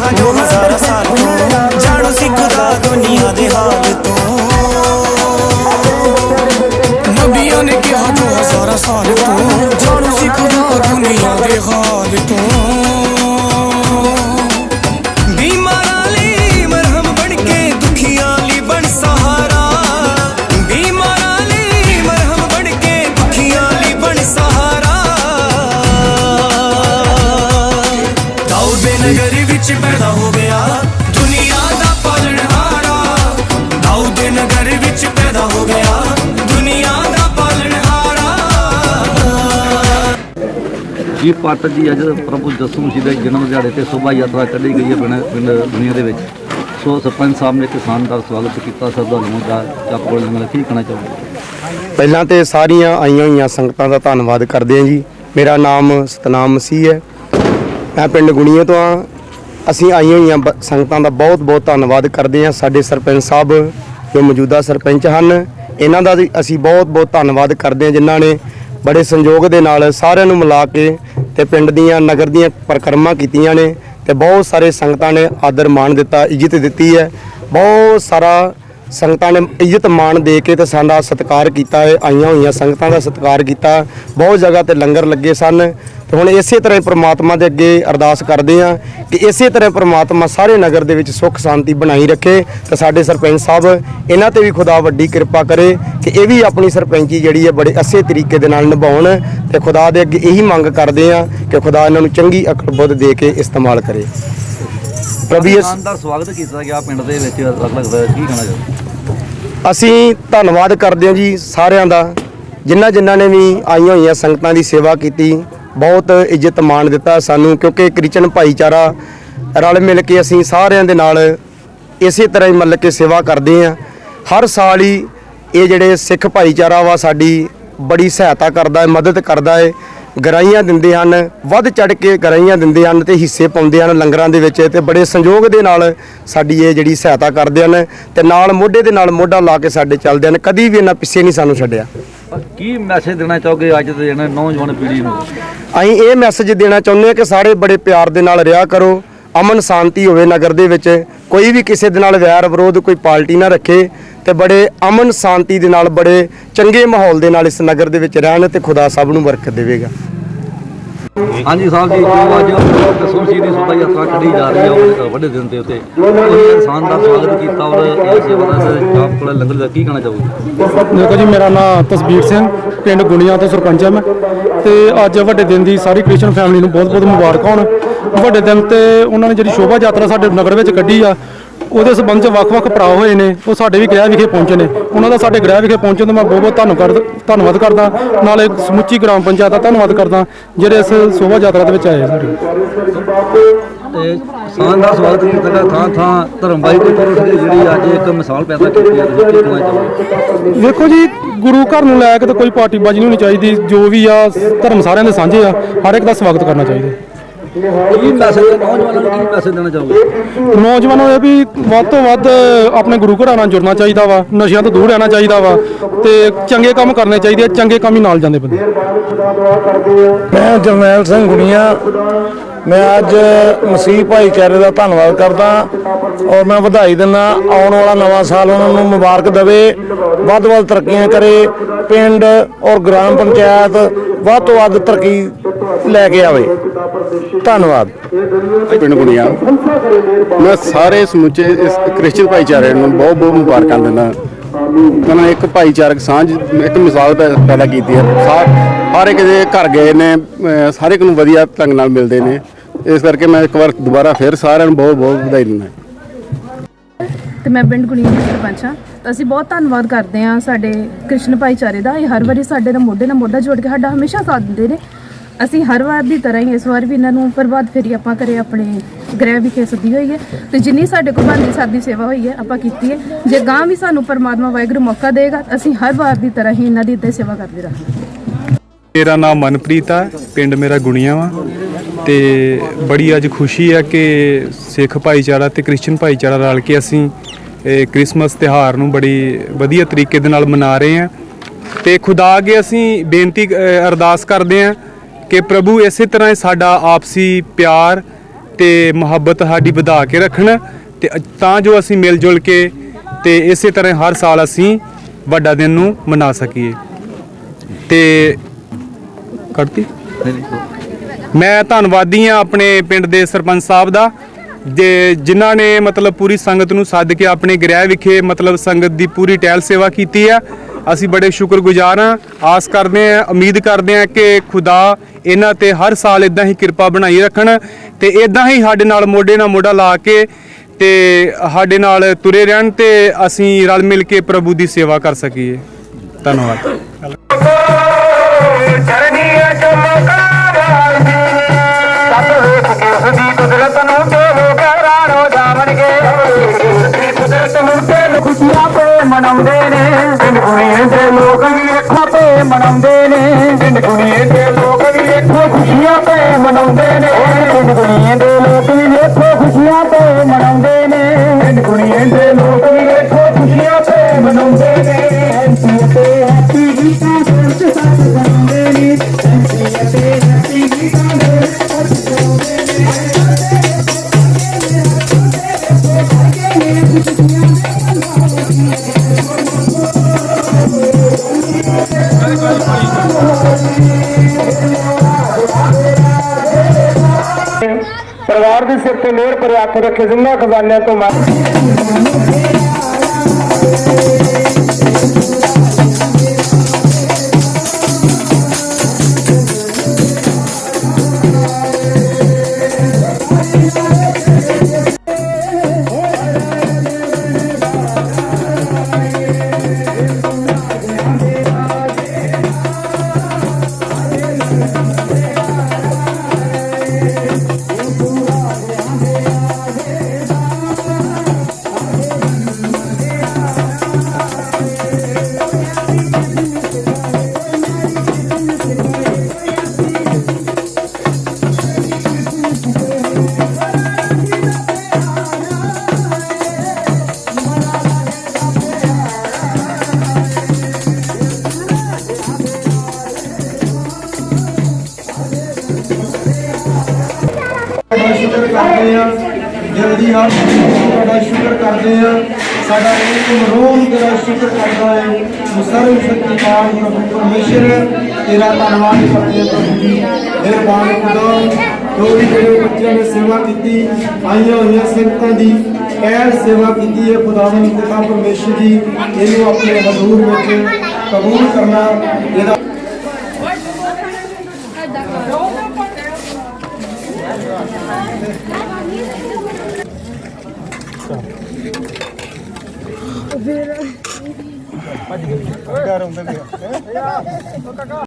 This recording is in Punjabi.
ਕਿਹਾ ਜੋ ਹਜ਼ਾਰਾਂ ਸਾਲ ਤੋਂ। ਜਾਣੋ ਸਿੱਖਦਾ ਦੁਨੀਆ ਦੇ ਹਾਲ ਤੋਂ। ਨਬੀਆਂ ਨੇ ਕਿਹਾ ਜੋ ਹਜ਼ਾਰਾਂ ਸਾਲ ਤੋਂ। ਜੀ ਪੱਟ ਜੀ ਅੱਜ ਪ੍ਰਭੂ ਜਸੂ ਮਸੀਹ ਦੇ ਜਨਮ ਦਿਹਾੜੇ ਤੇ ਸ਼ੋਭਾ ਯਾਤਰਾ ਕੱਢੀ ਗਈ ਹੈ ਪਿੰਡ ਪਿੰਡ ਦੁਨੀਆ ਦੇ ਵਿੱਚ। ਸੋ ਸਰਪੰਚ ਸਾਹਿਬ ਨੇ ਕਿਸਾਨ ਦਾ ਸਵਾਗਤ ਕੀਤਾ ਸ਼ਰਧਾਲੂਆਂ ਦਾ ਚੱਕ ਕੋਲ ਲੰਗਰ ਕੀ ਕਹਿਣਾ ਚਾਹੁੰਦੇ ਪਹਿਲਾਂ ਤੇ ਸਾਰੀਆਂ ਆਈਆਂ ਹੋਈਆਂ ਸੰਗਤਾਂ ਦਾ ਧੰਨਵਾਦ ਕਰਦੇ ਹਾਂ ਜੀ। ਮੇਰਾ ਨਾਮ ਸਤਨਾਮ ਮਸੀਹ ਹੈ। ਮੈਂ ਪਿੰਡ ਗੁਣੀਏ ਤੋਂ ਆ ਅਸੀਂ ਆਈਆਂ ਹੋਈਆਂ ਬ- ਸੰਗਤਾਂ ਦਾ ਬਹੁਤ ਬਹੁਤ ਧੰਨਵਾਦ ਕਰਦੇ ਹਾਂ। ਸਾਡੇ ਸਰਪੰਚ ਸਾਹਿਬ ਜੋ ਮੌਜੂਦਾ ਸਰਪੰਚ ਹਨ, ਇਹਨਾਂ ਦਾ ਅਸੀਂ ਬਹੁਤ ਬਹੁਤ ਧੰਨਵਾਦ ਕਰਦੇ ਹਾਂ ਜਿਨ੍ਹਾਂ ਨੇ ਬੜੇ ਸੰਯੋਗ ਦੇ ਨਾਲ ਸਾਰਿਆਂ ਨੂੰ ਮਿਲਾ ਕੇ ਤੇ ਪਿੰਡ ਦੀਆਂ, ਨਗਰ ਦੀਆਂ ਪਰਿਕਰਮਾ ਕੀਤੀਆਂ ਨੇ ਤੇ ਬਹੁਤ ਸਾਰੇ ਸੰਗਤਾਂ ਨੇ ਆਦਰ ਮਾਣ ਦਿੱਤਾ, ਇੱਜ਼ਤ ਦਿੱਤੀ ਹੈ। ਬਹੁਤ ਸਾਰਾ ਸੰਗਤਾਂ ਨੇ ਇੱਜ਼ਤ ਮਾਣ ਦੇ ਕੇ ਤੇ ਸਾਡਾ ਸਤਿਕਾਰ ਕੀਤਾ ਹੈ। ਆਈਆਂ ਹੋਈਆਂ ਸੰਗਤਾਂ ਦਾ ਸਤਿਕਾਰ ਕੀਤਾ। ਬਹੁਤ ਜਗ੍ਹਾ ਤੇ ਲੰਗਰ ਲੱਗੇ ਸਨ। ਤੇ ਹੁਣ ਇਸੇ ਤਰ੍ਹਾਂ ਹੀ ਪ੍ਰਮਾਤਮਾ ਦੇ ਅੱਗੇ ਅਰਦਾਸ ਕਰਦੇ ਹਾਂ ਕਿ ਇਸੇ ਤਰ੍ਹਾਂ ਪ੍ਰਮਾਤਮਾ ਸਾਰੇ ਨਗਰ ਦੇ ਵਿੱਚ ਸੁੱਖ ਸ਼ਾਂਤੀ ਬਣਾਈ ਰੱਖੇ ਤੇ ਸਾਡੇ ਸਰਪੰਚ ਸਾਹਿਬ ਇਹਨਾਂ ਤੇ ਵੀ ਖੁਦਾ ਵੱਡੀ ਕਿਰਪਾ ਕਰੇ ਕਿ ਇਹ ਵੀ ਆਪਣੀ ਸਰਪੰਚੀ ਜਿਹੜੀ ਹੈ ਬੜੇ ਅੱਛੇ ਤਰੀਕੇ ਦੇ ਨਾਲ ਨਿਭਾਉਣ ਤੇ ਖੁਦਾ ਦੇ ਅੱਗੇ ਇਹੀ ਮੰਗ ਕਰਦੇ ਹਾਂ ਕਿ ਖੁਦਾ ਇਹਨਾਂ ਨੂੰ ਚੰਗੀ ਅਕਲ ਬੁੱਧ ਦੇ ਕੇ ਇਸਤੇਮਾਲ ਕਰੇ। ਪ੍ਰਭੂ ਦਾ ਸਵਾਗਤ ਕੀਤਾ ਗਿਆ ਪਿੰਡ ਦੇ ਵਿੱਚ ਲੱਗਦਾ ਕੀ ਕਹਿਣਾ ਚਾਹੁੰਦੇ ਅਸੀਂ ਧੰਨਵਾਦ ਕਰਦੇ ਹਾਂ ਜੀ ਸਾਰਿਆਂ ਦਾ ਜਿਨ੍ਹਾਂ ਜਿਨ੍ਹਾਂ ਨੇ ਵੀ ਆਈਆਂ ਹੋਈਆਂ ਸੰਗਤਾਂ ਦੀ ਸੇਵਾ ਕੀਤੀ ਬਹੁਤ ਇੱਜ਼ਤ ਮਾਣ ਦਿੱਤਾ ਸਾਨੂੰ, ਕਿਉਂਕਿ ਕ੍ਰਿਸਚਨ ਭਾਈਚਾਰਾ ਰਲ ਮਿਲ ਕੇ ਅਸੀਂ ਸਾਰਿਆਂ ਦੇ ਨਾਲ ਇਸੇ ਤਰ੍ਹਾਂ ਹੀ ਮਤਲਬ ਕਿ ਸੇਵਾ ਕਰਦੇ ਹਾਂ। ਹਰ ਸਾਲ ਹੀ ਇਹ ਜਿਹੜੇ ਸਿੱਖ ਭਾਈਚਾਰਾ ਵਾ ਸਾਡੀ ਬੜੀ ਸਹਾਇਤਾ ਕਰਦਾ ਹੈ, ਮਦਦ ਕਰਦਾ ਹੈ। ਗਰਾਈਆਂ ਦਿੰਦੇ ਹਨ ਵੱਧ ਚੜ ਕੇ ਗਰਾਈਆਂ ਦਿੰਦੇ ਹਨ ਤੇ ਹਿੱਸੇ ਪਾਉਂਦੇ ਹਨ ਲੰਗਰਾਂ ਦੇ ਵਿੱਚ ਤੇ ਬੜੇ ਸੰਯੋਗ ਦੇ ਨਾਲ ਸਾਡੀ ਇਹ ਜਿਹੜੀ ਸਹਾਇਤਾ ਕਰਦੇ ਹਨ ਤੇ ਨਾਲ ਮੋਢੇ ਦੇ ਨਾਲ ਮੋਢਾ ਲਾ ਕੇ ਸਾਡੇ ਚੱਲਦੇ ਹਨ ਕਦੀ ਵੀ ਇਹਨਾਂ ਪਿੱਛੇ ਨਹੀਂ ਸਾਨੂੰ ਛੱਡਿਆ। ਕੀ ਮੈਸੇਜ ਦੇਣਾ ਚਾਹੋਗੇ ਅੱਜ ਦੇ ਜਿਹੜੇ ਨੌਜਵਾਨ ਪੀੜ੍ਹੀ ਨੂੰ? ਅਸੀਂ ਇਹ ਮੈਸੇਜ ਦੇਣਾ ਚਾਹੁੰਦੇ ਹਾਂ ਕਿ ਸਾਰੇ ਬੜੇ ਪਿਆਰ ਦੇ ਨਾਲ ਰਿਹਾ ਕਰੋ ਅਮਨ ਸ਼ਾਂਤੀ ਹੋਵੇ ਨਗਰ ਦੇ ਵਿੱਚ ਕੋਈ ਵੀ ਕਿਸੇ ਦੇ ਨਾਲ ਵੈਰ ਵਿਰੋਧ ਕੋਈ ਪਾਰਟੀ ਨਾ ਰੱਖੇ ਤੇ ਬੜੇ ਅਮਨ ਸ਼ਾਂਤੀ ਦੇ ਨਾਲ ਬੜੇ ਚੰਗੇ ਮਾਹੌਲ ਦੇ ਨਾਲ ਇਸ ਨਗਰ ਦੇ ਵਿੱਚ ਰਹਿਣ ਤੇ ਖੁਦਾ ਸਭ ਨੂੰ ਬਰਕਤ ਦੇਵੇਗਾ। ਹਾਂਜੀ ਸਾਹਿਬ ਜੀ ਜੋ ਅੱਜ ਜਸੂ ਮਸੀਹ ਦੀ ਸ਼ੋਭਾ ਯਾਤਰਾ ਕੱਢੀ ਜਾ ਰਹੀ ਹੈ ਉਹ ਵੱਡੇ ਦਿਨ ਦੇ ਉੱਤੇ। ਉਹ ਇਨਸਾਨ ਦਾ ਸਵਾਗਤ ਕੀਤਾ ਔਰ ਇਹ ਸੇਵਾ ਦਾ ਚਾਪ ਕੋਲ ਲੰਗਰ ਦਾ ਕੀ ਕਹਿਣਾ ਚਾਹੋਗੇ? ਦੇਖੋ ਜੀ ਮੇਰਾ ਨਾਮ ਤਸਬੀਰ ਸਿੰਘ ਪਿੰਡ ਗੁਣੀਆਂ ਤੋਂ ਸਰਪੰਚ ਹਾਂ ਮੈਂ। ਤੇ ਅੱਜ ਵੱਡੇ ਦਿਨ ਦੀ ਸਾਰੀ ਕ੍ਰਿਸਚਨ ਫੈਮਿਲੀ ਨੂੰ ਬਹੁਤ-ਬਹੁਤ ਮੁਬਾਰਕਾਂ ਹੋਣ। ਵੱਡੇ ਦਿਨ ਤੇ ਉਹਨਾਂ ਨੇ ਜਿਹੜੀ ਸ਼ੋਭਾ ਯਾਤਰਾ ਸਾਡੇ ਨਗਰ ਵਿੱਚ ਕੱਢੀ ਆ ਉਹਦੇ ਸਬੰਧ 'ਚ ਵੱਖ-ਵੱਖ ਭਰਾ ਹੋਏ ਨੇ ਉਹ ਸਾਡੇ ਵੀ ਗ੍ਰਹਿ ਵਿਖੇ ਪਹੁੰਚੇ ਨੇ। ਉਹਨਾਂ ਦਾ ਸਾਡੇ ਗ੍ਰਹਿ ਵਿਖੇ ਪਹੁੰਚਣ ਦਾ ਮੈਂ ਬਹੁਤ-ਬਹੁਤ ਧੰਨਵਾਦ ਧੰਨਵਾਦ ਕਰਦਾ। ਨਾਲੇ ਸਮੁੱਚੀ ਗ੍ਰਾਮ ਪੰਚਾਇਤ ਦਾ ਧੰਨਵਾਦ ਕਰਦਾ ਜਿਹੜੇ ਇਸ ਸ਼ੋਭਾ ਯਾਤਰਾ ਦੇ ਵਿੱਚ ਆਏ ਸਾਡੇ। ਤੇ ਕਿਸਾਨ ਦਾ ਸਵਾਗਤ ਕੀਤਾ ਥਾਂ ਥਾਂ ਧਰਮਵਾਈ ਦੇ ਤੌਰ ਤੇ ਜਿਹੜੀ ਅੱਜ ਇੱਕ ਮਿਸਾਲ ਪੈਦਾ ਕੀਤੀ ਹੈ ਤੁਸੀਂ ਕੀ ਕਹਿਣਾ ਚਾਹੋਗੇ? ਵੇਖੋ ਜੀ ਗੁਰੂ ਘਰ ਨੂੰ ਲੈ ਕੇ ਤਾਂ ਕੋਈ ਪਾਰਟੀਬਾਜ਼ੀ ਨਹੀਂ ਹੋਣੀ ਚਾਹੀਦੀ ਜੋ ਵੀ ਆ ਧਰਮ ਸਾਰਿਆਂ ਦੇ ਸਾਂਝੇ ਆ ਹਰ ਇੱਕ ਦਾ ਸਵਾਗਤ ਕਰਨਾ ਚਾਹੀਦਾ। ਕੀ ਮੈਸੇਜ ਨੌਜਵਾਨਾਂ ਨੂੰ ਕੀ ਮੈਸੇਜ ਦੇਣਾ ਚਾਹੋਗੇ? ਨੌਜਵਾਨਾਂ ਨੂੰ ਇਹ ਵੀ ਵੱਧ ਤੋਂ ਵੱਧ ਆਪਣੇ ਗੁਰੂ ਘਰਾਂ ਨਾਲ ਜੁੜਨਾ ਚਾਹੀਦਾ ਵਾ ਨਸ਼ਿਆਂ ਤੋਂ ਦੂਰ ਰਹਿਣਾ ਚਾਹੀਦਾ ਵਾ ਤੇ ਚੰਗੇ ਕੰਮ ਕਰਨੇ ਚਾਹੀਦੇ ਆ ਚੰਗੇ ਕੰਮ ਹੀ ਨਾਲ ਜਾਂਦੇ ਬੰਦੇ। ਮੈਂ ਜਰਨੈਲ ਸਿੰਘ ਗੁਣੀਆ ਮੈਂ ਅੱਜ ਮਸੀਹ ਭਾਈਚਾਰੇ ਦਾ ਧੰਨਵਾਦ ਕਰਦਾ ਔਰ ਮੈਂ ਵਧਾਈ ਦਿੰਦਾ ਆਉਣ ਵਾਲਾ ਨਵਾਂ ਸਾਲ ਉਹਨਾਂ ਨੂੰ ਮੁਬਾਰਕ ਦੇਵੇ ਵੱਧ ਵੱਧ ਤਰੱਕੀਆਂ ਕਰੇ ਪਿੰਡ ਔਰ ਗ੍ਰਾਮ ਪੰਚਾਇਤ ਵੱਧ ਤੋਂ ਵੱਧ ਤਰੱਕੀ ਲੈ ਕੇ ਆਵੇ। ਧੰਨਵਾਦ। ਪਿੰਡ ਗੁਣੀਆਂ ਮੈਂ ਸਾਰੇ ਸਮੁੱਚੇ ਇਸ ਕ੍ਰਿਸਚੀਅਨ ਭਾਈਚਾਰੇ ਨੂੰ ਬਹੁਤ ਬਹੁਤ ਮੁਬਾਰਕਾਂ ਦਿੰਦਾ। ਉਹਨਾਂ ਇੱਕ ਭਾਈਚਾਰਕ ਸਾਂਝ, ਇੱਕ ਮਿਸਾਲ ਪੈ- ਪੈਦਾ ਕੀਤੀ ਹੈ। ਸਾ- ਹਰ ਇੱਕ ਦੇ ਘਰ ਗਏ ਨੇ ਅਹ ਹਰ ਇੱਕ ਨੂੰ ਵਧੀਆ ਢੰਗ ਨਾਲ ਮਿਲਦੇ ਨੇ। ਇਸ ਕਰਕੇ ਮੈਂ ਇੱਕ ਵਾਰ ਦੁਬਾਰਾ ਫਿਰ ਸਾਰਿਆਂ ਨੂੰ ਬਹੁਤ ਬਹੁਤ ਵਧਾਈ ਦਿੰਦਾ। ਤੇ ਮੈਂ ਪਿੰਡ ਗੁਣੀਆ ਦੀ ਸਰਪੰਚ ਹਾਂ। ਤਾਂ ਅਸੀਂ ਬਹੁਤ ਧੰਨਵਾਦ ਕਰਦੇ ਹਾਂ ਸਾਡੇ ਕ੍ਰਿਸ਼ਨ ਭਾਈਚਾਰੇ ਦਾ। ਇਹ ਹਰ ਵਾਰੀ ਸਾਡੇ ਨਾਲ ਮੋਢੇ ਨਾਲ ਮੋਢਾ ਜੋੜ ਕੇ ਸਾਡਾ ਹਮੇਸ਼ਾ ਸਾਥ ਦਿੰਦੇ ਨੇ। ਅਸੀਂ ਹਰ ਵਾਰ ਦੀ ਤਰ੍ਹਾਂ ਹੀ ਇਸ ਵਾਰ ਵੀ ਇਹਨਾਂ ਨੂੰ ਪ੍ਰਭਾਤ ਫੇਰੀ ਆਪਾਂ ਕਰੇ ਆਪਣੇ ਗ੍ਰਹਿ ਵਿਖੇ ਸੱਦੀ ਹੋਈ ਹੈ। ਤੇ ਜਿੰਨੀ ਸਾਡੇ ਕੋਲ ਬਣਦੀ ਸਾਡੀ ਸੇਵਾ ਹੋਈ ਹੈ, ਆਪਾਂ ਕੀਤੀ ਹੈ। ਜੇ ਗਾਂ ਵੀ ਸਾਨੂੰ ਪਰਮਾਤਮਾ ਵਾਹਿਗੁਰੂ ਮੌਕਾ ਦੇਗਾ, ਅਸੀਂ ਹਰ ਵਾਰ ਦੀ ਤਰ੍ਹਾਂ ਹੀ ਇਹਨਾਂ ਦੀ ਇੱਦਾਂ ਸੇਵਾ ਕਰਦੇ ਰਹਾਂਗੇ। ਮੇਰਾ ਨਾਮ ਮਨਪ੍ਰੀਤ ਆ, ਪਿੰਡ ਮੇਰਾ ਗੁਣੀਆਂ ਵਾ। ਤੇ ਬੜੀ ਅੱਜ ਖੁਸ਼ੀ ਹੈ ਕਿ ਸਿੱਖ ਭਾਈਚਾਰਾ ਤੇ ਕ੍ਰਿਸਚੀਅਨ ਭਾਈਚਾਰਾ ਰਲ ਕੇ ਅਸੀਂ ਇਹ ਕ੍ਰਿਸਮਸ ਤਿਉਹਾਰ ਨੂੰ ਬੜੀ ਵਧੀਆ ਤਰੀਕੇ ਦੇ ਨਾਲ ਮਨਾ ਰਹੇ ਹਾਂ। ਤੇ ਖੁਦਾ ਅੱਗੇ ਅਸੀਂ ਬੇਨਤੀ ਅ, ਅਰਦਾਸ ਕਰਦੇ ਹਾਂ ਕਿ ਪ੍ਰਭੂ ਇਸੇ ਤਰ੍ਹਾਂ ਹੀ ਸਾਡਾ ਆਪਸੀ ਪਿਆਰ ਤੇ ਮੁਹੱਬਤ ਸਾਡੀ ਵਧਾ ਕੇ ਰੱਖਣ ਤੇ ਅ- ਤਾਂ ਜੋ ਅਸੀਂ ਮਿਲ ਜੁਲ ਕੇ ਤੇ ਇਸੇ ਤਰ੍ਹਾਂ ਹਰ ਸਾਲ ਅਸੀਂ ਵੱਡਾ ਦਿਨ ਨੂੰ ਮਨਾ ਸਕੀਏ। ਤੇ ਕਰਤੀ? ਨਹੀਂ, ਨਹੀਂ, ਮੈਂ ਧੰਨਵਾਦੀ ਹਾਂ ਆਪਣੇ ਪਿੰਡ ਦੇ ਸਰਪੰਚ ਸਾਹਿਬ ਦਾ, ਜੇ ਜਿਨ੍ਹਾਂ ਨੇ ਮਤਲਬ ਪੂਰੀ ਸੰਗਤ ਨੂੰ ਸੱਦ ਕੇ ਆਪਣੇ ਗ੍ਰਹਿ ਵਿਖੇ ਮਤਲਬ ਸੰਗਤ ਦੀ ਪੂਰੀ ਟਹਿਲ ਸੇਵਾ ਕੀਤੀ ਆ। ਅਸੀਂ ਬੜੇ ਸ਼ੁਕਰਗੁਜ਼ਾਰ ਹਾਂ। ਆਸ ਕਰਦੇ ਹਾਂ, ਉਮੀਦ ਕਰਦੇ ਹਾਂ ਕਿ ਖੁਦਾ ਇਹਨਾਂ ਤੇ ਹਰ ਸਾਲ ਇਦਾਂ ਹੀ ਕਿਰਪਾ ਬਣਾਈ ਰੱਖਣ ਤੇ ਇਦਾਂ ਹੀ ਸਾਡੇ ਨਾਲ ਮੋਢੇ ਨਾਲ ਮੋਢਾ ਲਾ ਕੇ ਤੇ ਸਾਡੇ ਨਾਲ ਤੁਰੇ ਰਹਿਣ ਤੇ ਅਸੀਂ ਰਲ ਮਿਲ ਕੇ ਪ੍ਰਭੂ ਦੀ ਸੇਵਾ ਕਰ ਸਕੀਏ। ਧੰਨਵਾਦ। ਮਨਾਉਂਦੇ ਨੇ ਪਿੰਡ ਗੁਣੀਏ ਦੇ ਲੋਕ ਵੀ ਵੇਖੋ ਤੇ ਮਨਾਉਂਦੇ ਨੇ। ਪਿੰਡ ਗੁਣੀਏ ਦੇ ਲੋਕ ਵੀ ਵੇਖੋ ਖੁਸ਼ੀਆਂ ਤੇ ਮਨਾਉਂਦੇ ਨੇ। ਪਿੰਡ ਗੁਣੀਏ ਦੇ ਲੋਕ ਵੀ ਵੇਖੋ ਖੁਸ਼ੀਆਂ ਤੇ ਮਨਾਉਂਦੇ ਨੇ। ਪਿੰਡ ਗੁਣੀਏ ਦੇ ਲੋਕ ਵੀ ਵੇਖੋ ਖੁਸ਼ੀਆਂ ਤੇ ਮਨਾਉਂਦੇ ਨੇ। ਹੈਪੀ ਤੇ ਹੈਪੀ ਗੀਤਾਂ ਦੇ ਸਾਥ ਪਰਿਵਾਰ ਦੇ ਮਿਹਰ ਭਰੇ ਹੱਥ ਰੱਖੇ ਜਿੰਨਾ ਖਜ਼ਾਨਿਆਂ ਤੋਂ ਮਾ ਕਰਦੇ ਆ ਜਲਦੀ ਆ ਤੁਹਾਡਾ ਸ਼ੁਕਰ ਕਰਦੇ ਆ। ਸਾਡਾ ਇੱਕ ਮਰੋਮ ਤੇਰਾ ਸ਼ੁਕਰ ਕਰਦਾ ਹੈ। ਸਰਵ ਸ਼ਕਤੀਮਾਨ ਪ੍ਰਭੂ ਪਰਮੇਸ਼ਰ ਤੇਰਾ ਧੰਨਵਾਦ ਕਰਦੇ ਆ ਪ੍ਰਭੂ ਜੀ ਮਿਹਰਬਾਨ ਖੁਦਾ ਜੋ ਵੀ ਜਿਹੜੇ ਬੱਚਿਆਂ ਨੇ ਸੇਵਾ ਕੀਤੀ, ਆਈਆਂ ਹੋਈਆਂ ਸੰਗਤਾਂ ਦੀ ਕਹਿ ਸੇਵਾ ਕੀਤੀ ਹੈ। ਖੁਦਾਵੰਦ ਪਿਤਾ ਪਰਮੇਸ਼ਰ ਜੀ, ਇਹਨੂੰ ਆਪਣੇ ਹਜ਼ੂਰ ਵਿੱਚ ਕਬੂਲ ਕਰਨਾ ਇਹਦਾ Vera. Pode ir. Caramba, Vera.